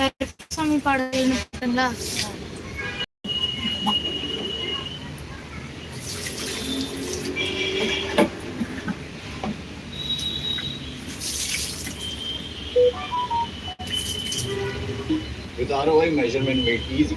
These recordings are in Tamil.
கருப்பசாமி பாடல்னு பாருங்களா With ROI measurement made easy.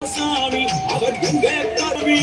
சாமி அவர் கவி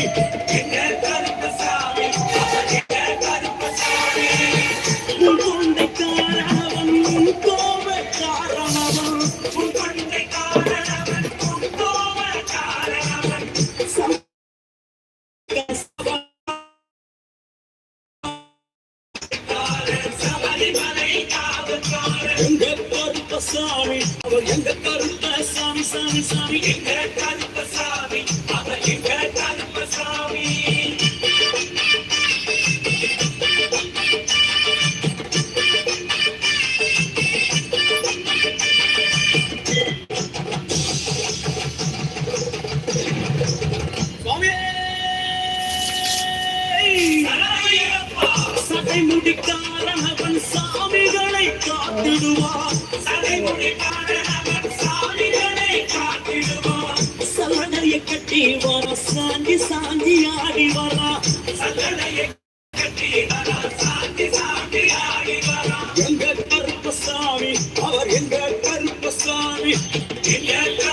Yeah.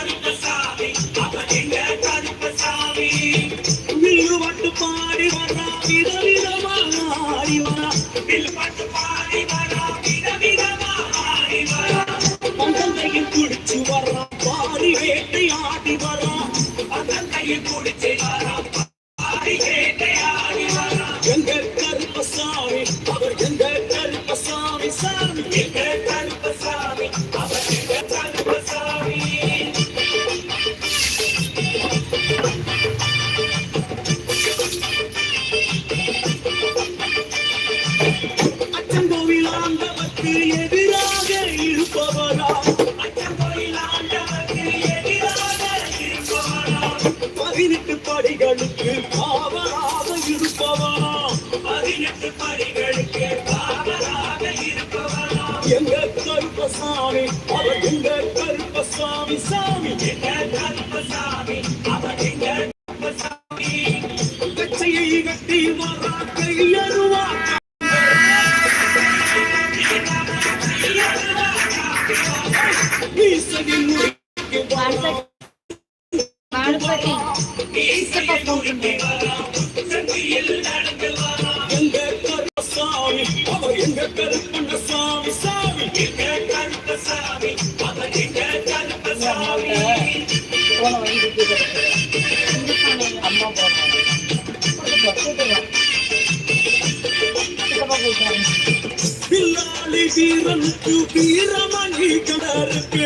you. திருப்பதி. ஈஸ்வர போகுது அம்மா போறாங்க பில்லாளி வீரனுக்கு வீரமணி கடற்கு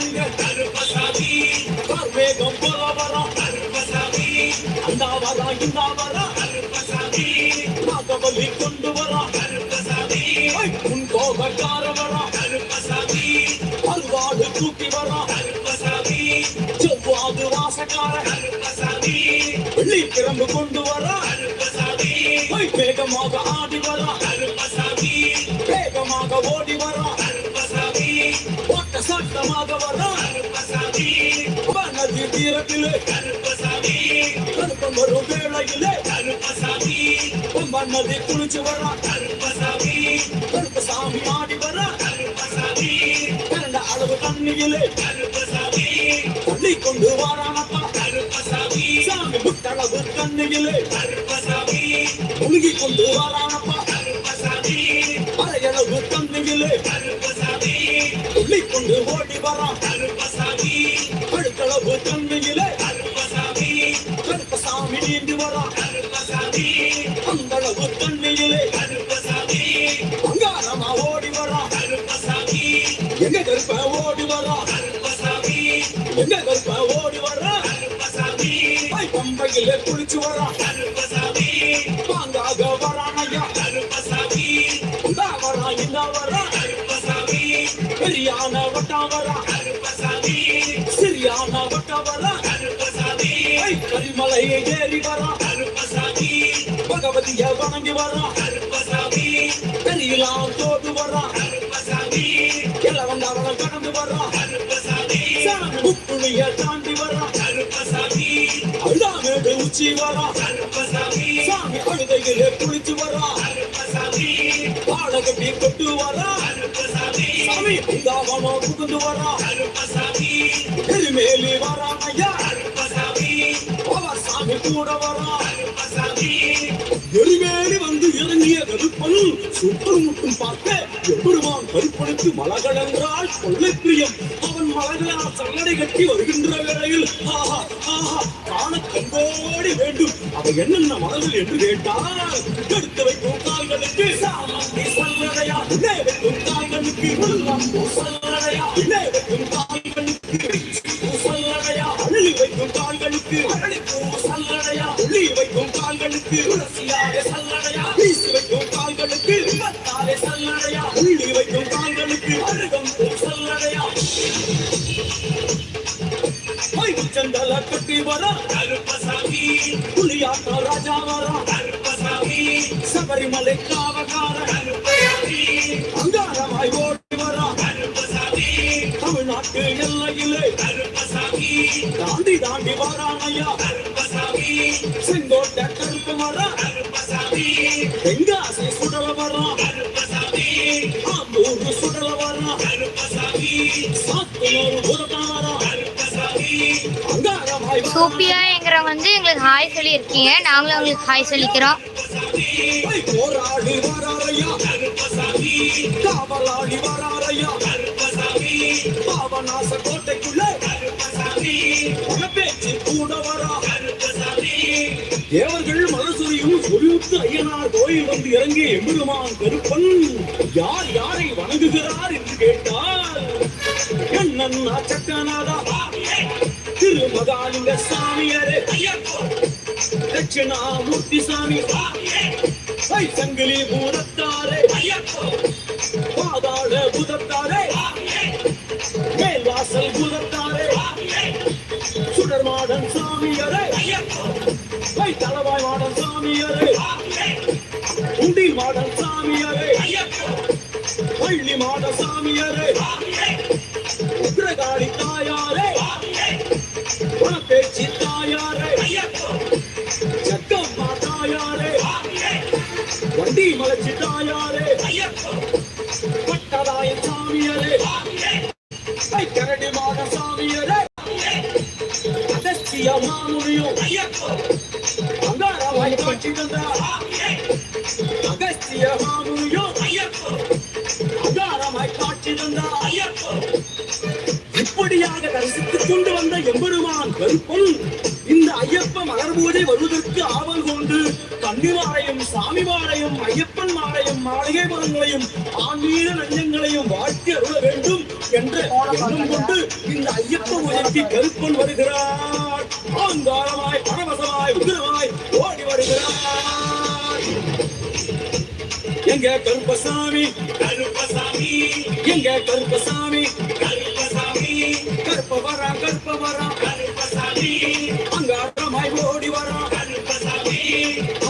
கருப்பவரா கருப்பசாமி வேகம் போல வரா கருப்பசாமி அந்த வரா இந்த வரா கருப்பசாமி நாகவலி கொண்டு வரா கருப்பசாமி உன் கோபக்கார வரா கருப்பசாமி அல்வாடு தூக்கி வரா கருப்பசாமி செவ்வாது வாசக்கார கருப்பசாமி வெள்ளி கிளம்பு கொண்டு வரா கருப்பசாமி வேகமாக ஆடி வரா கருப்பசாமி வேகமாக ஓடி வரா சட்டமாக வரா கருப்பசாமி. தீரத்திலே கருப்பசாமி. கருப்பம் வரும் வேளையிலே கருப்பசாமி. மன்னதி குளிச்சு வரா கருப்பசாமி. கருப்பசாமி ஆடி வரா கருப்பசாமி. கரண்ட அளவு தண்ணியிலே கருப்பசாமி. தள்ளி கொண்டு வாரானப்பா. கருப்பசாமி. சாமி முட்டளவு தண்ணியிலே கருப்பசாமி. முழுகி கொண்டு வாரானப்பா. கருப்பசாமி. அரையளவு தண்ணியிலே கருப்பசாமி. கொண்டு ஓடி வரா கருப்பசாமி கழுத்தளவு தண்ணியிலே கருப்பசாமி கருப்பசாமி நீண்டு வரா கருப்பசாமி அந்தளவு தண்ணியிலே கருப்பசாமி அங்காரமா ஓடி வரா கருப்பசாமி எங்க கருப்ப ஓடி வரா கருப்பசாமி எங்க கருப்ப ஓடி வரா கருப்பசாமி பம்பையிலே குளிச்சு வரா கருப்பசாமி பெரியான வட்டா வரா கருப்பசாமி கரிமலையை ஏறி வரா. பகவதிய வணங்கி வரா. கருப்பசாமி தோடு வரா. கருப்பசாமி இளவந்தாவளம் கடந்து வரா. கருப்பசாமி சாமி முப்புளிய தாண்டி வரா. அழுதாமேடு உச்சி வரா. சாமி அழுதையிலே குளிச்சு வரா. பாடகட்டி கொட்டு வரா. பிந்தாவனோ புகுந்து வரா எரிமேலி ஐயா அவர் சாமி கூட வரா எரிமேலி வந்து இறங்கிய கருப்பன் சுற்றும் முட்டும் பார்க்க எம்பெருமான் கருப்பனுக்கு என்றால் கொள்ளை பிரியம் அவன் மலகளால் சல்லடை கட்டி வருகின்ற வேளையில் ஆஹா ஆஹா காண கண்டோடி வேண்டும். அவை என்னென்ன மலர்கள் என்று கேட்டால் எடுத்து வைக்கும் கால்களுக்கு சல்லடையா உள்ளே வைக்கும் கால்களுக்கு முள்ளாம்பூ சல்லடையா உள்ளே வைக்கும் கால்களுக்கு சல்லடையா அள்ளி வைக்கும் கால்களுக்கு அரளிப்பூ சல்லடையா உள்ளி வைக்கும் கால்களுக்கு துளசியாக சல்லடையா வீசி வைக்கும் கால்களுக்கு விபத்தாலே சல்லடையா உள்ளி வைக்கும் கால்களுக்கு அருகம்பூ சல்லடையா சந்தல கட்டி வர கருப்பசாமி புலியாட்ட ராஜா வர கருப்பசாமி சபரிமலை காவகார கருப்பசாமி அங்காரமாய் ஓடி வர கருப்பசாமி தமிழ்நாட்டு எல்லையிலே கருப்பசாமி தாண்டி தாண்டி வரானையா கருப்பசாமி செங்கோட்டை கருப்பு வர. கருப்பசாமி தெங்காசி சுடல வர. கருப்பசாமி ஆம்பூர் சுடல வர. கருப்பசாமி சாத்தனூர் புறத்தான் வர. கருப்பசாமி அங்காரமாய் வந்து எங்களுக்கு ஹாய் சொல்லியிருக்கீங்க. நாங்களும் உங்களுக்கு ஹாய் சொல்லிக்கிறோம். போராடி கருப்பசாமி காவலாடி கருப்பசாமி பாபநாச கோட்டைக்குள்ள பேச்சு கூட வரா தேவர்கள் மலசுரியும் சொலியுத்து ஐயனார் கோயில் வந்து இறங்கி எம்பெருமான் கருப்பன் யார் யாரை வணங்குகிறார் என்று கேட்டார். என்னன்னா சக்கநாதா திருமகாலிங்க சாமியரே. தட்சிணாமூர்த்தி சாமி. சங்கிலி பூதத்தாரே பாதாள பூதத்தாரே. மேல்வாசல் பூதத்தாரே சுடர்மாடன் சாமியரே. ஐ தலவாய் மாடன் சாமியரே. உண்டி மாடன் சாமியரே. பள்ளி மாட சாமியரே. உக்ரகாளி தாயாரே. கரடிமான இப்படியாக தரிசித்துக் கொண்டு வந்த எம்பெருமான் வெறுப்பும் இந்த ஐயப்ப மலர் பூஜை வருவதற்கு ஆவல் கொண்டு கன்னிமாரையும் சாமிமாரையும் ஐயப்பன் மாரையும் மாளிகை மரங்களையும் ஆன்மீக நஞ்சங்கள் ஆயுதம் கொண்டு இந்த ஐயப்ப ஒலிக்கு கருப்பன் வருகிறார். ஆங்காரமாய் பரவசமாய் உதிரமாய் ஓடி வருகிறார். எங்க கருப்பசாமி? கருப்பசாமி. எங்க கருப்பசாமி? கருப்பசாமி. கருப்ப வரா கருப்ப வரா. கருப்பசாமி. அங்காரமாய் ஓடி வரா. கருப்பசாமி.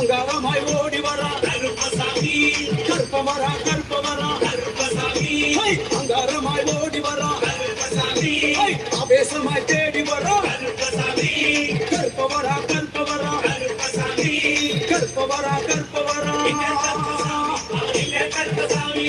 அங்காரமாய் ஓடி வரா. கருப்பசாமி. கருப்ப வரா దేశమైతే కల్పవరా కల్పవరా కల్పవరా కల్పవరా కల్పసామి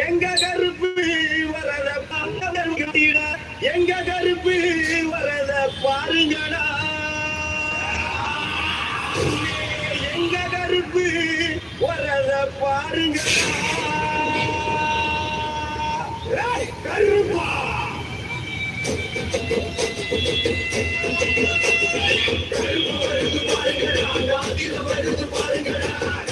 எங்க கருப்பு வரத கட்டிட எங்க கருப்பு வரத பாருங்கடா. எங்க கருப்பு வரத பாருங்க கருப்பா. பாருங்கடா.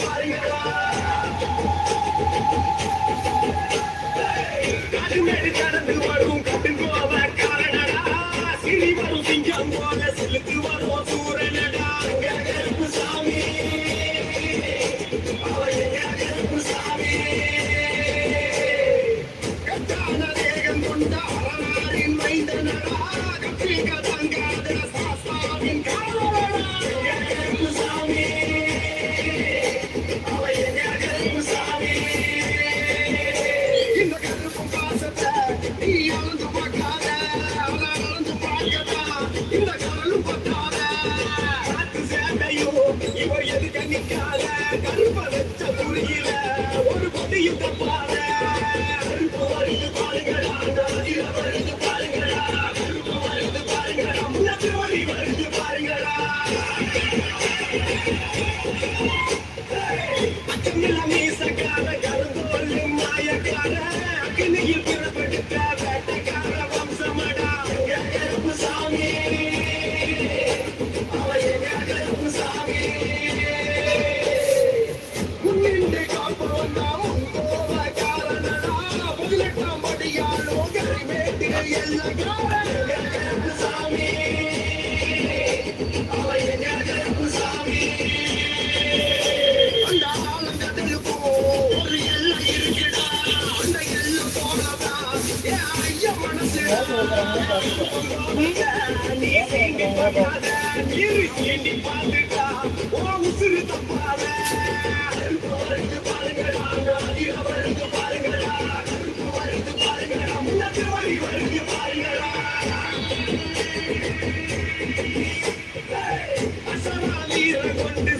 பாருங்க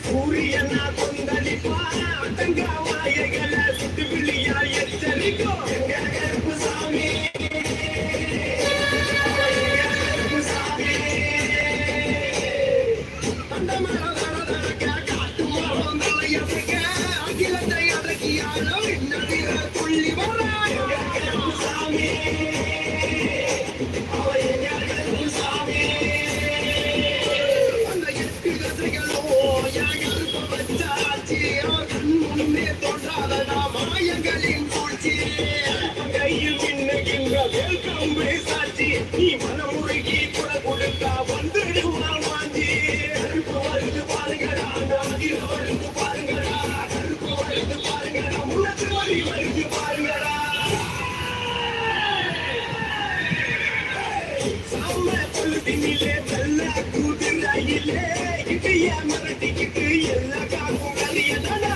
சூரியனா கொந்தளிப்பான அட்டங்காவாயகளை சுட்டு விழியா எச்சரிக்கும் கம்பே சாட்சி நீ மனமுறைக்கு குரல் கொடுத்தா வந்துடும் நான் வாஞ்சி கருப்பு வளர்ந்து பாருங்கடா நமக்கு வளர்ந்து பாருங்கடா மரட்டிக்கிட்டு எல்லா காக்கும் கலியதான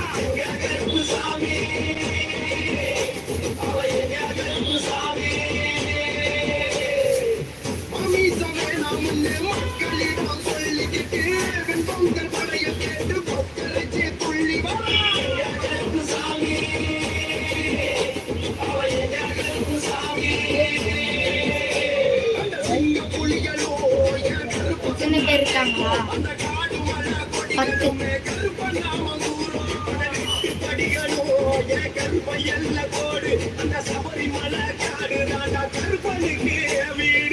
போட்டாங்களா பத்து. அந்த சபரிமலை காடு நாடா கருப்பனுக்கு வீடு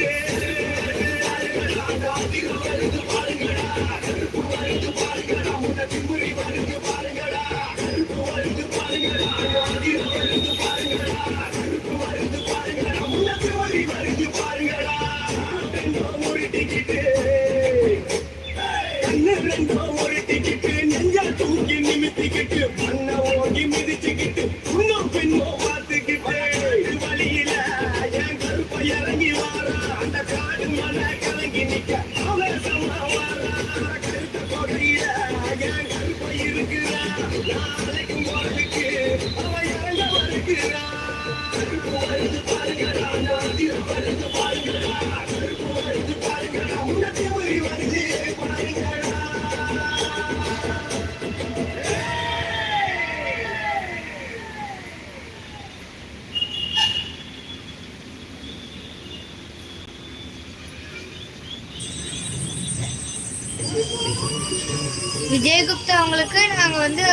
விஜயகுப்தா அவங்களுக்கு நாங்கள் வந்து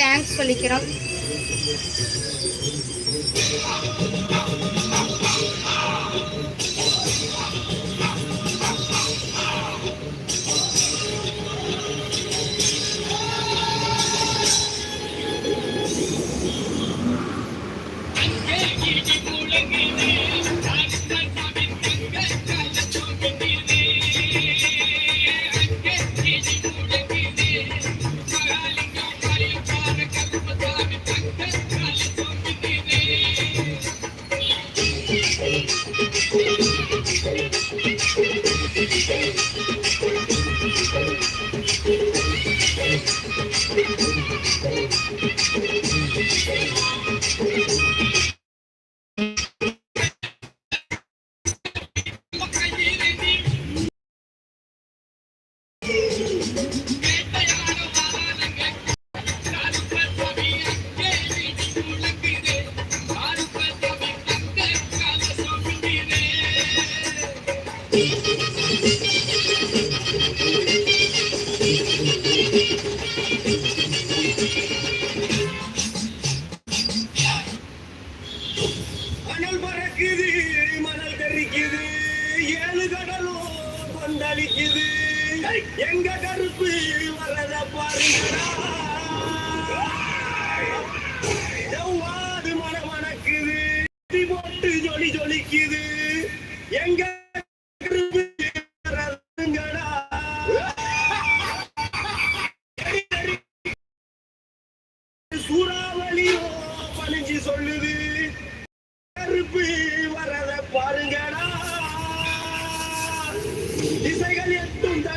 தேங்க்ஸ் சொல்லிக்கிறோம்.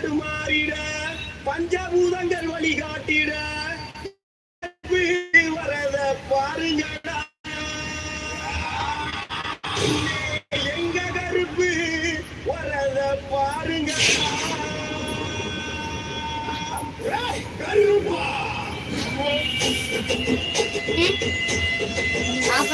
மாறிட பஞ்சபூதங்கள் வழிகாட்டிட. வரத பாருங்கடா. எங்க கருப்பு வரத பாருங்கடா. ஏய், ஆஃப்